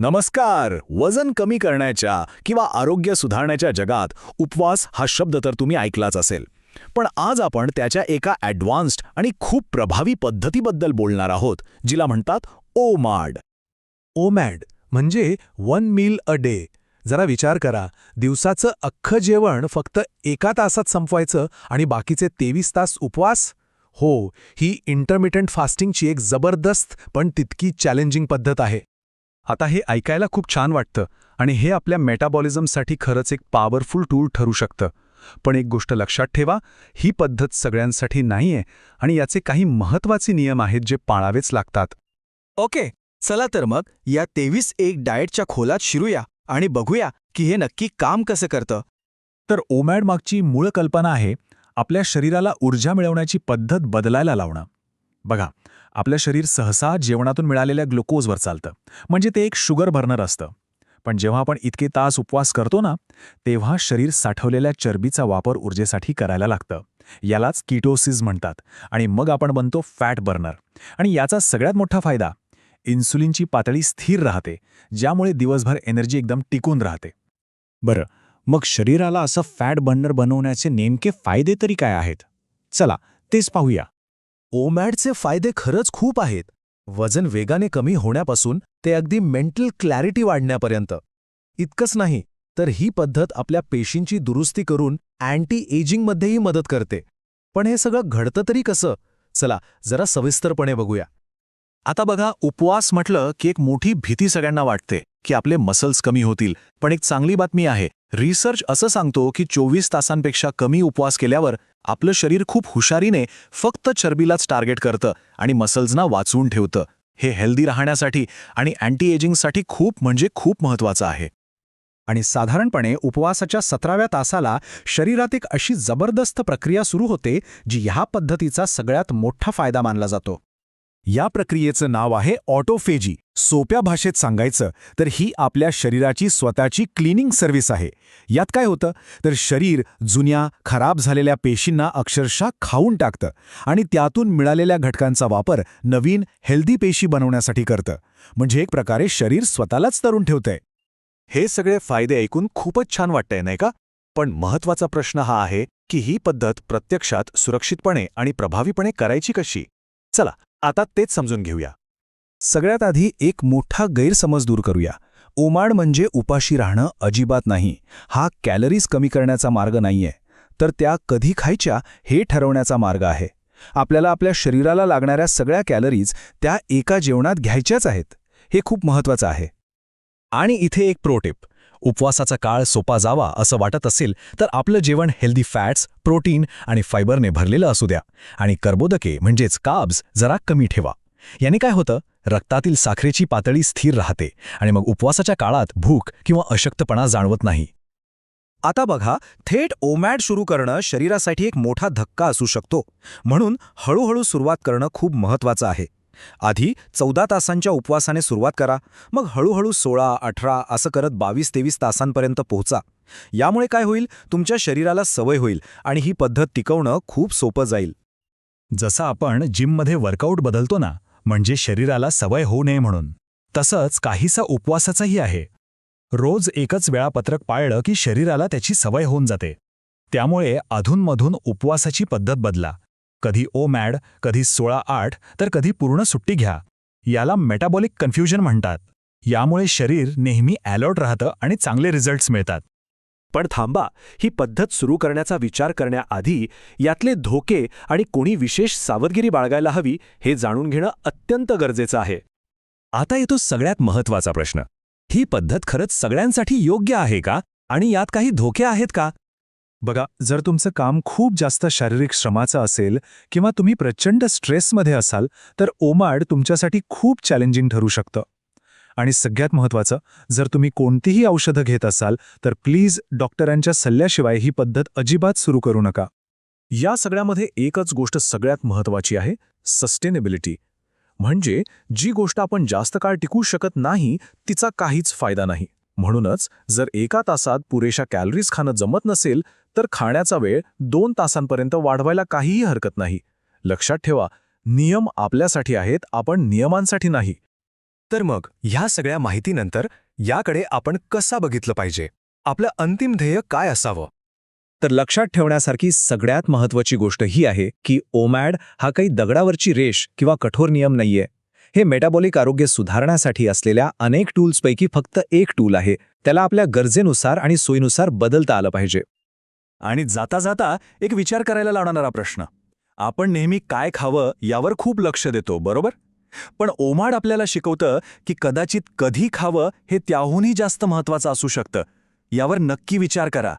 नमस्कार. वजन कमी करण्याच्या किंवा आरोग्य सुधारण्याच्या जगात उपवास हा शब्द तर तुम्ही ऐकलाच असेल. पण आज आपण त्याच्या एका ॲडव्हान्स्ड आणि खूप प्रभावी पद्धतीबद्दल बोलणार आहोत जिला म्हणतात ओमाड ओमॅड म्हणजे वन मील अ डे जरा विचार करा दिवसाचं अख्खं जेवण फक्त एका तासात संपवायचं आणि बाकीचे तेवीस तास उपवास? हो ही इंटरमिटंट फास्टिंगची एक जबरदस्त पण तितकी चॅलेंजिंग पद्धत आहे. आता हे ऐकायला खूप छान वाटतं आणि हे आपल्या मेटाबॉलिझमसाठी खरंच एक पॉवरफुल टूल ठरू शकतं. पण एक गोष्ट लक्षात ठेवा ही पद्धत सगळ्यांसाठी नाहीये आणि याचे काही महत्त्वाचे नियम आहेत जे पाळावेच लागतात. ओके चला तर मग या तेवीस एक डाएटच्या खोलात शिरूया आणि बघूया की हे नक्की काम कसं करतं. तर ओमॅड मागची मूळ कल्पना आहे आपल्या शरीराला ऊर्जा मिळवण्याची पद्धत बदलायला लावणं. बघा आपलं शरीर सहसा जेवणातून मिळालेल्या ग्लुकोजवर चालतं. म्हणजे ते एक शुगर बर्नर असतं. पण जेव्हा आपण इतके तास उपवास करतो ना तेव्हा शरीर साठवलेल्या चरबीचा वापर ऊर्जेसाठी करायला लागतं. यालाच किटोसिस म्हणतात आणि मग आपण बनतो फॅट बर्नर. आणि याचा सगळ्यात मोठा फायदा इन्सुलिनची पातळी स्थिर राहते ज्यामुळे दिवसभर एनर्जी एकदम टिकून राहते. बरं मग शरीराला असं फॅट बर्नर बनवण्याचे नेमके फायदे तरी काय आहेत? चला तेच पाहूया. ओमॅडचे फायदे खरंच खूप आहेत. वजन वेगाने कमी होण्यापासून ते अगदी मेंटल क्लॅरिटी वाढण्यापर्यंत. इतकंच नाही तर ही पद्धत आपल्या पेशींची दुरुस्ती करून अँटी एजिंगमध्येही मदत करते. पण हे सगळं घडतं तरी कसं? चला जरा सविस्तरपणे बघूया. आता बघा उपवास म्हटलं की एक मोठी भीती सगळ्यांना वाटते की आपले मसल्स कमी होतील. पण एक चांगली बातमी आहे रिसर्च असं सांगतो की चोवीस तासांपेक्षा कमी उपवास केल्यावर आपलं शरीर खूप हुशारीने फक्त चरबीलाच टार्गेट करतं आणि मसल्सना वाचवून ठेवतं. हे हेल्दी राहण्यासाठी आणि अँटी एजिंगसाठी खूप म्हणजे खूप महत्वाचं आहे. आणि साधारणपणे उपवासाच्या सतराव्या तासाला शरीरात एक अशी जबरदस्त प्रक्रिया सुरू होते जी ह्या पद्धतीचा सगळ्यात मोठा फायदा मानला जातो. या प्रक्रियेचं नाव आहे ऑटोफेजी. सोप्या भाषेत सांगायचं तर ही आपल्या शरीराची स्वतःची क्लिनिंग सर्व्हिस आहे. यात काय होतं? तर शरीर जुन्या खराब झालेल्या पेशींना अक्षरशः खाऊन टाकतं आणि त्यातून मिळालेल्या घटकांचा वापर नवीन हेल्दी पेशी बनवण्यासाठी करतं. म्हणजे एक प्रकारे शरीर स्वतःलाच तरुण ठेवतंय. हे सगळे फायदे ऐकून खूपच छान वाटतंय नाही का? पण महत्त्वाचा प्रश्न हा आहे की ही पद्धत प्रत्यक्षात सुरक्षितपणे आणि प्रभावीपणे करायची कशी? चला आता तेच समजून घेऊया. सगळ्यात आधी एक मोठा गैरसमज दूर करूया. ओमाड म्हणजे उपाशी राहणं अजिबात नाही. हा कॅलरीज कमी करण्याचा मार्ग नाहीये. तर त्या कधी खायच्या हे ठरवण्याचा मार्ग आहे. आपल्याला आपल्या शरीराला लागणाऱ्या सगळ्या कॅलरीज त्या एका जेवणात घ्यायच्याच आहेत. हे खूप महत्वाचं आहे. आणि इथे एक प्रोटिप उपवासाचा काळ सोपा जावा असं वाटत असेल तर आपलं जेवण हेल्दी फॅट्स प्रोटीन आणि फायबरने भरलेलं असू द्या. आणि कर्बोदके म्हणजेच काब्स जरा कमी ठेवा. याने काय होतं? रक्तातील साखरेची पातळी स्थिर राहते आणि मग उपवासाच्या काळात भूक किंवा अशक्तपणा जाणवत नाही. आता बघा थेट ओमॅड सुरू करणं शरीरासाठी एक मोठा धक्का असू शकतो. म्हणून हळूहळू सुरुवात करणं खूप महत्वाचं आहे. आधी चौदा तासांच्या उपवासाने सुरुवात करा मग हळूहळू सोळा अठरा असं करत बावीस तेवीस तासांपर्यंत पोहोचा. यामुळे काय होईल? तुमच्या शरीराला सवय होईल आणि ही पद्धत टिकवणं खूप सोपं जाईल. जसं आपण जिममध्ये वर्कआउट बदलतो ना म्हणजे शरीराला सवय होऊ नये म्हणून. तसंच काहीसा उपवासाचाही आहे. रोज एकच वेळापत्रक पाळलं की शरीराला त्याची सवय होऊन जाते. त्यामुळे अधूनमधून उपवासाची पद्धत बदला. कधी ओ मॅड कधी सोळा आठ तर कधी पूर्ण सुट्टी घ्या. याला मेटाबॉलिक कन्फ्युजन म्हणतात. यामुळे शरीर नेहमी अलर्ट राहतं आणि चांगले रिझल्ट्स मिळतात. पण थांबा ही पद्धत सुरू करण्याचा विचार करण्याआधी यातले धोके आणि कोणी विशेष सावधगिरी बाळगायला हवी हे जाणून घेणं अत्यंत गरजेचं आहे. आता येतो सगळ्यात महत्त्वाचा प्रश्न. ही पद्धत खरंच सगळ्यांसाठी योग्य आहे का? आणि यात काही धोके आहेत का? बघा जर तुमचं काम खूप जास्त शारीरिक श्रमाचं असेल किंवा तुम्ही प्रचंड स्ट्रेसमध्ये असाल तर ओमाड तुमच्यासाठी खूप चॅलेंजिंग ठरू शकतं. आणि सगळ्यात महत्त्वाचं जर तुम्ही कोणतीही औषधं घेत असाल तर प्लीज डॉक्टरांच्या सल्ल्याशिवाय ही पद्धत अजिबात सुरू करू नका. या सगळ्यामध्ये एकच गोष्ट सगळ्यात महत्त्वाची आहे सस्टेनेबिलिटी म्हणजे जी गोष्ट आपण जास्त काळ टिकू शकत नाही तिचा काहीच फायदा नाही. म्हणूनच जर एका तासात पुरेशा कॅलरीज खाणं जमत नसेल तर खाण्याचा वेळ दोन तासांपर्यंत वाढवायला काहीही हरकत नाही. लक्षात ठेवा नियम आपल्यासाठी आहेत आपण नियमांसाठी नाही. तर मग ह्या सगळ्या माहितीनंतर याकडे आपण कसा बघितलं पाहिजे? आपलं अंतिम ध्येय काय असावं? तर लक्षात ठेवण्यासारखी सगळ्यात महत्वाची गोष्ट ही आहे की ओमॅड हा काही दगडावरची रेष किंवा कठोर नियम नाहीये. हे मेटाबॉलिक आरोग्य सुधारण्यासाठी असलेल्या अनेक टूल्सपैकी फक्त एक टूल आहे. त्याला आपल्या गरजेनुसार आणि सोयीनुसार बदलता आलं पाहिजे. आणि जाता जाता एक विचार करायला लावणारा प्रश्न. आपण नेहमी काय खावं यावर खूप लक्ष देतो बरोबर? पण ओमाड आपल्याला शिकवतं की कदाचित कधी खावं हे त्याहूनही जास्त महत्वाचं असू शकतं. यावर नक्की विचार करा.